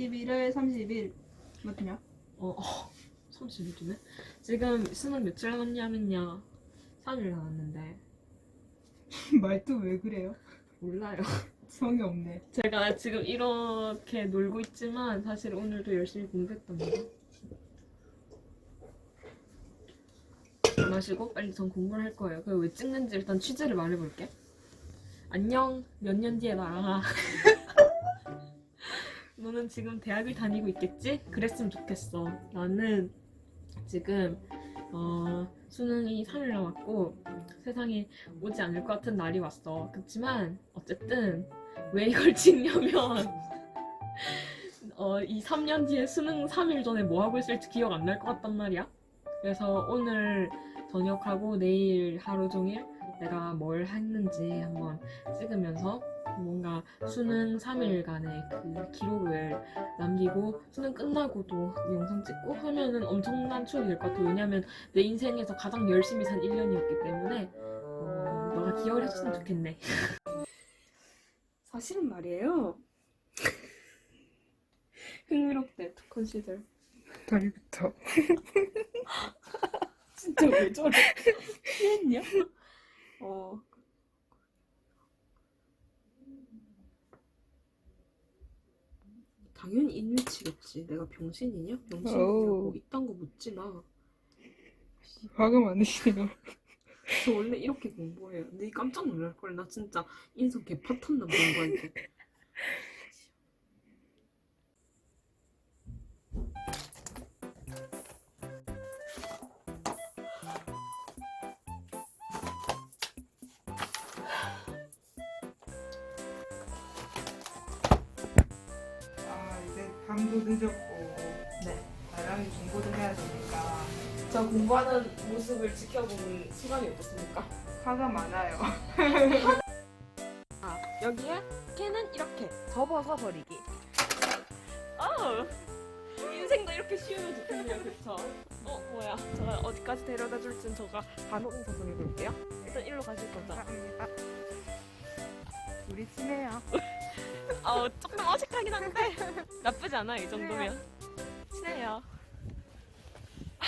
11월 30일 맞냐? 어, 어 30일이네. 지금 수능 며칠 남았냐면요. 3일 남았는데 말도 왜 그래요? 몰라요. 성이 없네. 제가 지금 이렇게 놀고 있지만 사실 오늘도 열심히 공부했답니다. 마시고 빨리 전 공부를 할 거예요. 그왜 찍는지 일단 취지를 말해볼게. 안녕. 몇 년 뒤에 나랑. 너는 지금 대학을 다니고 있겠지? 그랬으면 좋겠어. 나는 지금 어, 수능이 3일 남았고 세상에 오지 않을 것 같은 날이 왔어. 그렇지만 어쨌든 왜 이걸 찍냐면 어, 이 3년 뒤에 수능 3일 전에 뭐 하고 있을지 기억 안 날 것 같단 말이야. 그래서 오늘 저녁하고 내일 하루 종일 내가 뭘 했는지 한번 찍으면서 뭔가 수능 3일간의 그 기록을 남기고 수능 끝나고도 영상 찍고 하면은 엄청난 추억이 될 것 같아. 왜냐면 내 인생에서 가장 열심히 산 1년이었기 때문에 어, 너가 기억을 해줬으면 좋겠네. 사실은 말이에요. 흥미롭대 투컨 시절. 다리부터. 진짜 왜 저래? 피했냐? 어. 당연히 인위치겠지. 내가 병신이냐? 병신이냐고 어우. 이딴 거 묻지 마. 화가 많으시네요. 저 원래 이렇게 공부해요. 네 깜짝 놀랄 걸. 나 진짜 인성 개파탄 나 공부할 때. 늦었고 네. 나랑이 공부도 해야 되니까 저 공부하는 모습을 지켜보는 시간이 어떻습니까? 화가 많아요. 아, 여기에 걔는 이렇게 접어서 버리기. 아, 인생도 이렇게 쉬우면 좋겠네요, 그쵸? 어, 뭐야. 제가 어디까지 데려다 줄진 제가 반응서 보내볼게요. 일단 일로 가실 거죠? 감사합니다. 우리 친해요. 어, 조금 어색하긴 한데 나쁘지 않아요, 이 정도면. 친해요. 아,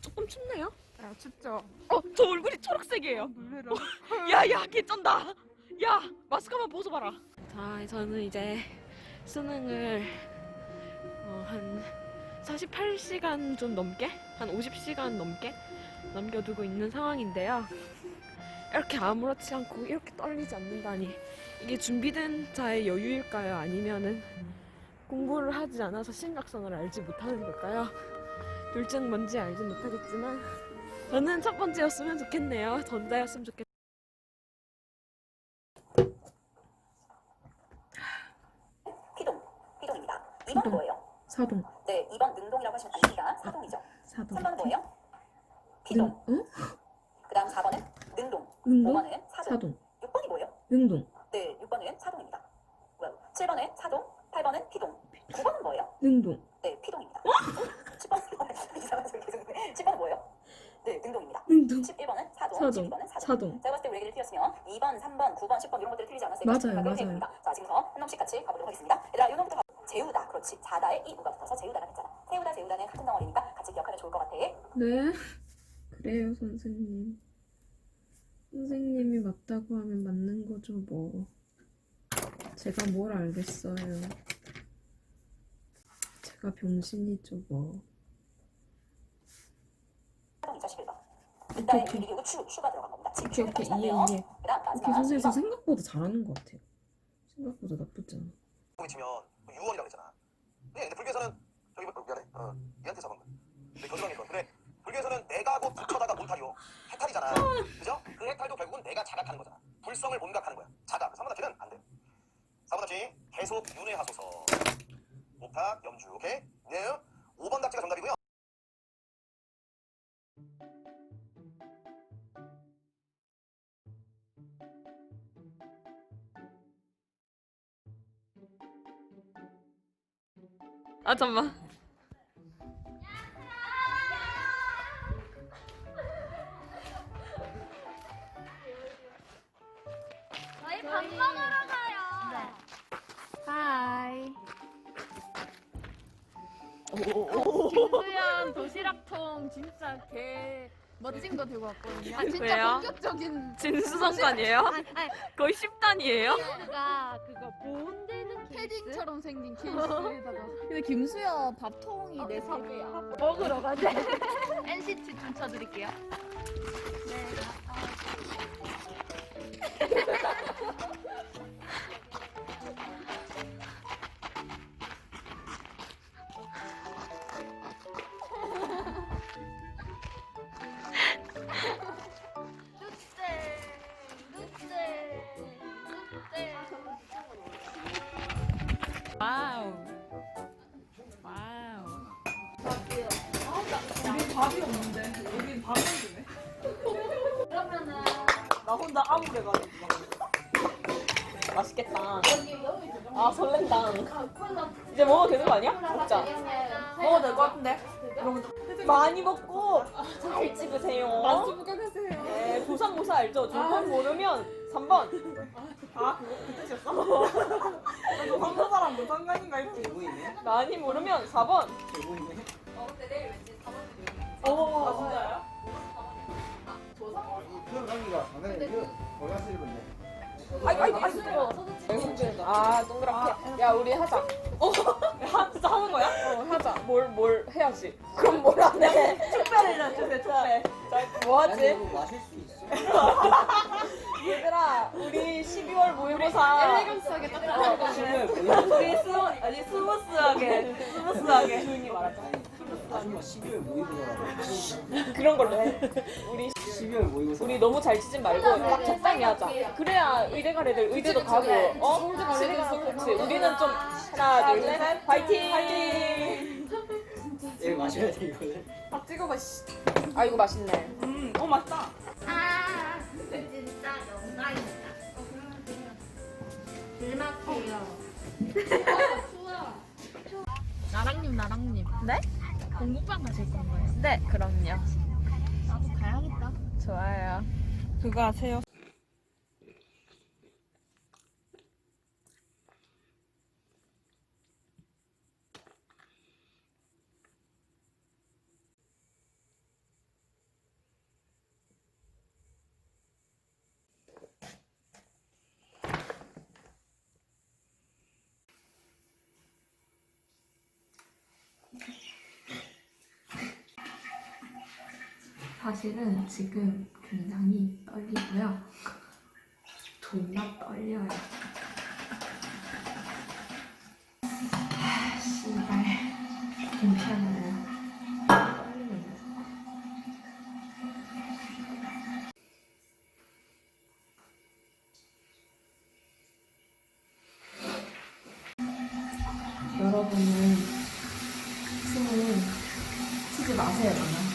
조금 춥네요. 아 춥죠? 어, 저 얼굴이 초록색이에요. 놀래라. 야, 야, 개쩐다. 야, 마스크 한번 벗어봐라. 자, 저는 이제 수능을 어, 한 48시간 좀 넘게, 한 50시간 넘게 남겨두고 있는 상황인데요. 이렇게 아무렇지 않고 이렇게 떨리지 않는다니 이게 준비된 자의 여유일까요? 아니면은 공부를 하지 않아서 심각성을 알지 못하는 걸까요? 둘중 뭔지 알지 못하겠지만 저는 첫 번째였으면 좋겠네요. 전자였으면 좋겠. 피동, 피동입니다. 2번 피동. 뭐예요? 사동, 네, 2번 능동이라고 하시면 안 됩니다. 사동이죠. 사동. 3번 뭐예요? 피동. 응? 그 다음 4번은 능동. 능동, 5번은 사동. 사동, 6번이 뭐예요? 능동, 네, 6번은 사동입니다. well, 7번은 사동, 8번은 피동. 9번은 뭐예요? 능동. 네, 피동입니다. 10번은 이상한 소리 계속 듣네. 10번은 뭐예요? 네, 능동입니다. 능동, 11번은 사동, 사동, 12번은 사동. 사동. 제가 봤을 때 우리 얘기를 틀렸으면 2번, 3번, 9번, 10번 이런 것들이 틀리지 않았어요. 맞아요, 맞아요. 됩니다. 자, 지금부터 한 놈씩 같이 가보도록 하겠습니다. 얘들아, 요 놈부터 가. 재우다, 그렇지. 자다에 이 우가 붙어서 재우다가 됐잖아. 세우다, 재우다는 같은 덩어리니까 같이 기억하면 좋을 것 같아. 네. 그래요, 선생님. 선생님이 맞다고 하면 맞는 거죠, 뭐. 제가 뭘 알겠어요. 제가 병신이죠, 뭐. 사동 211번. 오케이, 오케이. 이게 우추, 추가 들어간 겁니다. 지금 오케이, 오케이. 이해, 요 이해. 그다음 마지막 2번. 생각보다 잘하는 것 같아요. 생각보다 나쁘지 않아. 이 치면 6월이라고 했잖아. 근데 근데 불교에서는 저기 뭐, 미안해. 어, 얘한테 잡은 거. 근데 겨드랑이 그래. 불교에서는 내가 곧 부처다가 몬탈이요. 해탈이잖아. 그죠? 그 해탈도 결국은 내가 자각하는 거잖아. 불성을 본각하는 거야. 자각. 3번 답지는 안 돼. 4번 답지 계속 윤회하소서. 목탁 염주. 오케이? 네. 5번 답지가 정답이고요. 아, 잠만. 본격적인 진수성관이에요? 아니, 아니 거의 10단이에요? 그가 그거 본데는 패딩처럼 생긴 케이스에다가 근데 김수현 밥통이 내 세계야. 먹으러 가자. NCT 춤춰드릴게요. 와우. 와우. 우리 밥이 없는데 여긴 밥이 없네. 그러면은 나 혼자 아무래가지고. 맛있겠다. 아 설렌다. 이제 먹어도 되는 거 아니야? 먹자. 먹어도 될 것 같은데. 많이 먹고 잘 찍으세요. 부각하세요. 네, 조상모사 알죠? 두번 모르면 3번. 아 그거 그 뜻이었어? 나도 한국 사람 뭐 상관인가 했지. 많이 모르면 4번. 어, 아 진짜요? 그런 관계가 당연히 그 건데. 아이고 아이고 아이고. 아 동그랗게. 야 우리 하자. 어? 야, 진짜 하는 거야? 어 하자. 뭘 뭘 해야지. 그럼 뭘 안 해? 축배를 해주세요. 축배. 자 뭐 하지? 뭐 마실 수 있어. 얘들아 우리 12월 모의고사 엘레강스하게 딱 우리 스 아니 스무스하게 스무스하게 조용히 말하자. 아니면 12월 모의고사라고. 그런 걸로 해. 우리 12월 모의고사. 우리 너무 잘 치진 말고 딱 적당히 하자. 그래야 의대가래들 의대도 가고 어? 그렇지. 우리는 좀 하나 둘셋 파이팅. 파이팅. 얘 마셔야 돼 이거는. 밥 찍어봐. 씨. 아 이거 맛있네. 음, 어 맛있다. 아, 진짜 영광이다. 불맛해요. 나랑님, 나랑님. 네? 공부방 가실 건가요? 네 그럼요. 나도 가야겠다. 좋아요. 그거 아세요? 사실은 지금 굉장히 떨리고요. 존나 떨려요. 하, 씨발. 괜찮아요. 떨리는데. 여러분은 숨을 쉬지 마세요, 저는.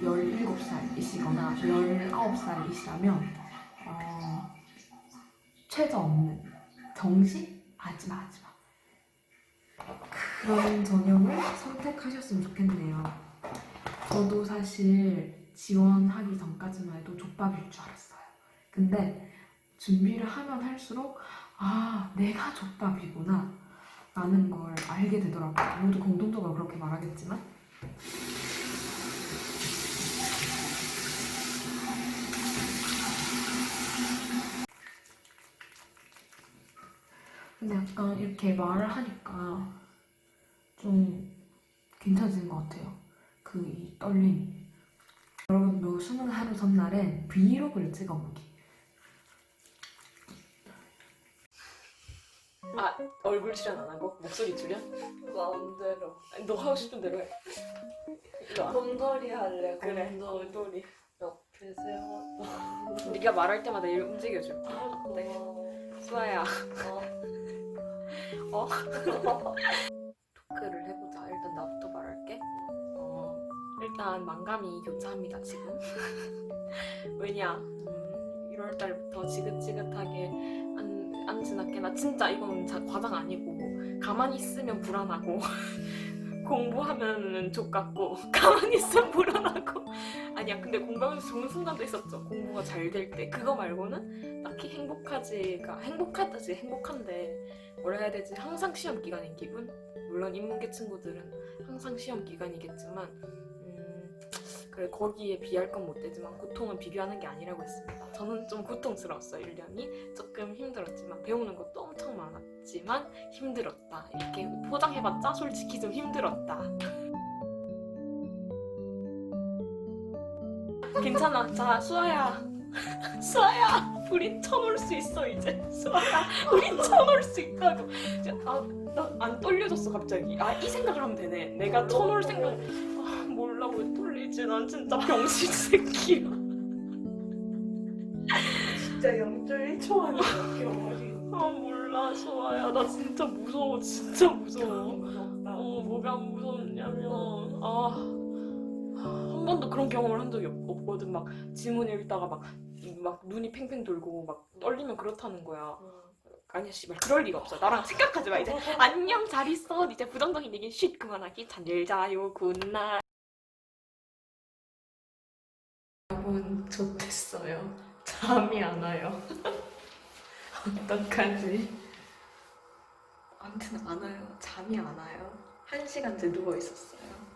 17살이시거나 19살이시라면 어, 최저 없는 정시? 하지마 하지마. 그런 전형을 선택하셨으면 좋겠네요. 저도 사실 지원하기 전까지만 해도 족밥일 줄 알았어요. 근데 준비를 하면 할수록 아 내가 족밥이구나 라는 걸 알게 되더라고요. 모두 공통적으로 그렇게 말하겠지만 근데 약간 이렇게 말을 하니까 좀 괜찮아지는 것 같아요. 그 이 떨림이. 여러분도 수능 하루 전날엔 브이로그를 찍어보기. 아 얼굴 출연 안 하고 목소리 출연? 마음대로. 아니, 너 하고 싶은 대로 해. 이거 와. 곰돌이 할래. 그래. 곰돌이. 곰돌이. 옆에 세워. 네가 말할 때마다 얘를 움직여줘. 네. 어. 수아야. 어. 어? 토크를 해보자. 일단 나부터 말할게. 어, 일단 만감이 교차합니다, 지금. 왜냐, 음, 1월 달부터 지긋지긋하게 안, 안 지났게 나 진짜 이건 자, 과장 아니고 가만히 있으면 불안하고 공부하면은 족같고 가만히 있으면 불안하고 아니야 근데 공부하면서 좋은 순간도 있었죠 공부가 잘 될 때 그거 말고는 딱히 행복하지가 행복하다지 행복한데 뭐라 해야 되지 항상 시험 기간인 기분 물론 인문계 친구들은 항상 시험 기간이겠지만 음, 그래 거기에 비할 건 못 되지만 고통은 비교하는 게 아니라고 했습니다. 저는 좀 고통스러웠어요. 1년이 조금 힘들었지만 배우는 것도 엄청 많았지만 힘들었다. 이렇게 포장해봤자 솔직히 좀 힘들었다. 괜찮아. 자, 수아야. 수아야. 우리 쳐놀 수 있어, 이제. 수아야. 우리 쳐놀 수 있다고. 이제, 아, 나 안 떨려졌어, 갑자기. 아, 이 생각을 하면 되네. 내가 쳐놀 생각. 아, 몰라, 왜 떨리지? 난 진짜 병신 새끼야. 진짜 0.1초 안에 이렇게 아, 몰라, 수아야. 나 진짜 무서워. 진짜 무서워. 무섭다. 어, 뭐가 무섭냐면, 아, 한 번도 그런 경험을 한 적이 없, 없거든. 막 지문 읽다가 막, 막 눈이 팽팽 돌고 막 떨리면 그렇다는 거야. 아니야, 씨발. 그럴 리가 없어. 나랑 생각하지 마, 이제. 안녕, 잘 있어. 이제 부정적인 얘기 쉿 그만하기. 잠들 자요, 굿나잇. 여러분, 좋댔어요. 잠이 안 와요. 어떡하지? 아무튼 안 와요. 잠이 안 와요. 한 시간째 누워 있었어요.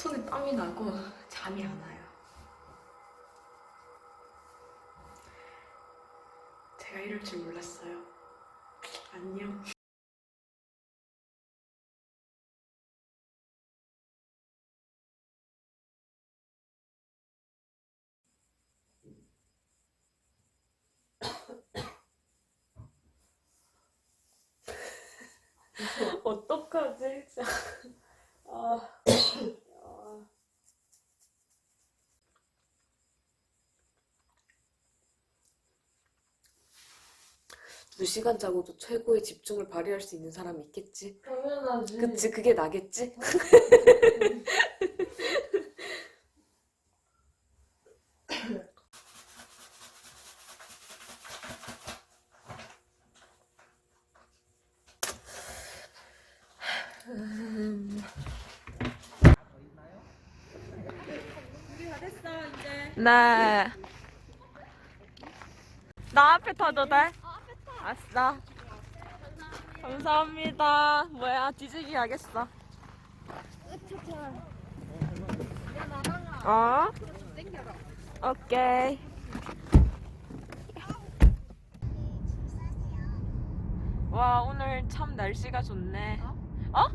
손에 땀이 나고 잠이 안 와요. 제가 이럴 줄 몰랐어요. 안녕. 어떡하지? 진짜. 아. 아. 두 시간 자고도 최고의 집중을 발휘할 수 있는 사람이 있겠지? 당연하지. 그치, 그게 나겠지? 네. 나 앞에 타도 돼? 아싸. 감사합니다. 뭐야, 뒤지기 하겠어. 어? 오케이. 와, 오늘 참 날씨가 좋네. 어?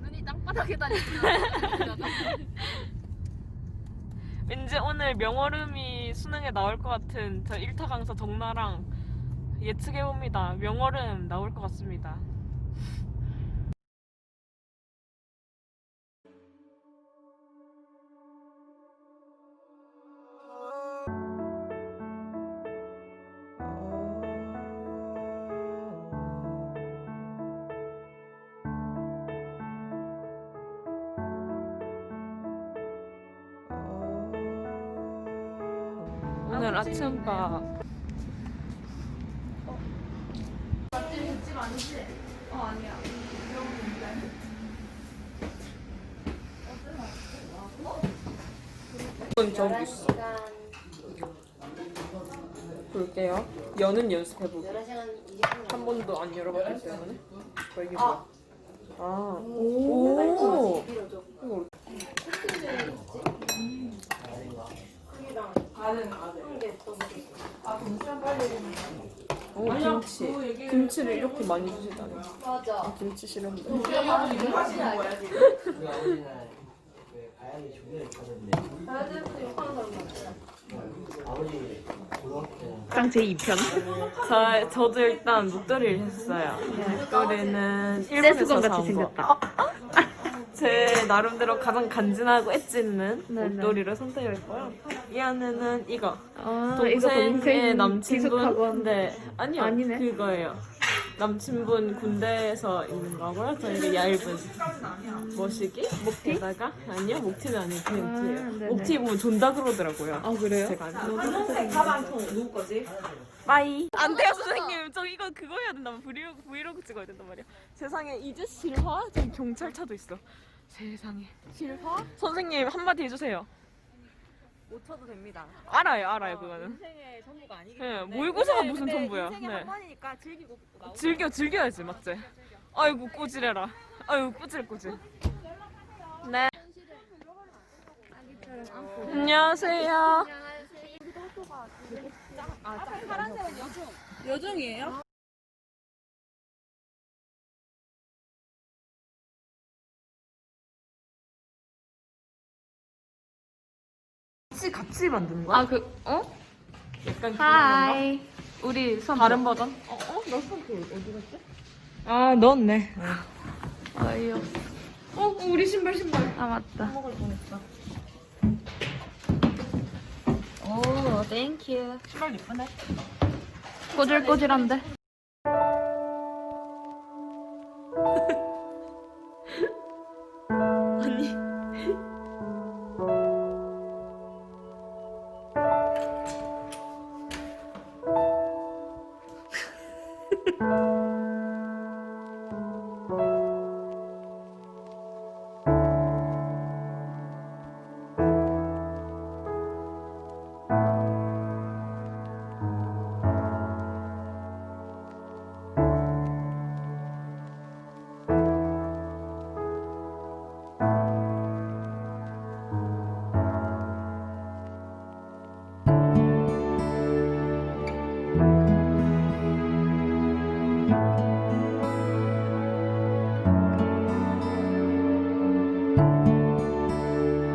눈이 땅바닥에 다니는 왠지 오늘 명월음이 수능에 나올 것 같은 저 1타 강사 정나랑 예측해봅니다. 명월음 나올 것 같습니다. 오늘 아침밥 이건 저기 있어. 볼게요. 연은 연습해보기. 한 번도 안 열어봤기 때문에. 어, 이게 뭐야? 아, 오. 이거 오, 김치. 김치를 이렇게 많이 주시다니. 맞아. 김치 싫은데. 우리 아버지는 왜 가양이 종료를 받았네. 아버지 고등학교 때는 랑 제2편. 저, 저도 일단 목도리를 했어요. 목도리는 일본에서 사온 거. 제 나름대로 가장 간지나고 엣지 있는 목도리를 선택했고요. 이 안에는 이거. 동생의 남친분. 네, 아니요. 아니네. 그거예요. 남친분 군대에서 입는 거고요. 저희가 얇은 머시기? 목티에다가 아니요, 목티는 아니에요. 팬티예요. 목티 보면 존다 그러더라고요. 아 그래요? 제가 안 가방 누구 거지? 빠이. 안 돼요 선생님. 저 이거 그거 해야 된다면 브이로그, 브이로그 찍어야 된단 말이야. 세상에 이제 실화? 저기 경찰차도 있어. 세상에. 실화? 선생님 한마디 해주세요. 못 쳐도 됩니다. 알아요, 알아요, 그거는. 인생의 전부가 아니기 예, 때문에. 모의고사가 근데- 무슨 근데 전부야. 인생의 네. 한 번이니까 즐기고 나오고. 즐겨, 즐겨야지, 맞지? 아이고, 꼬질해라. 아이고, 꼬질, 꼬질. 네. 안녕하세요. 여중이에요? 같이 만드는 거야? 아, 그, 어? 약간 그런 건가? 하이. 우리 선. 다른 버전? 어, 어? 그 어디 갔지? 아, 넣었네. 어이없어. 어, 우리 신발, 신발. 아, 맞다. 먹을 뻔했다. 오, 땡큐. 신발 예쁘네. 꼬질꼬질한데?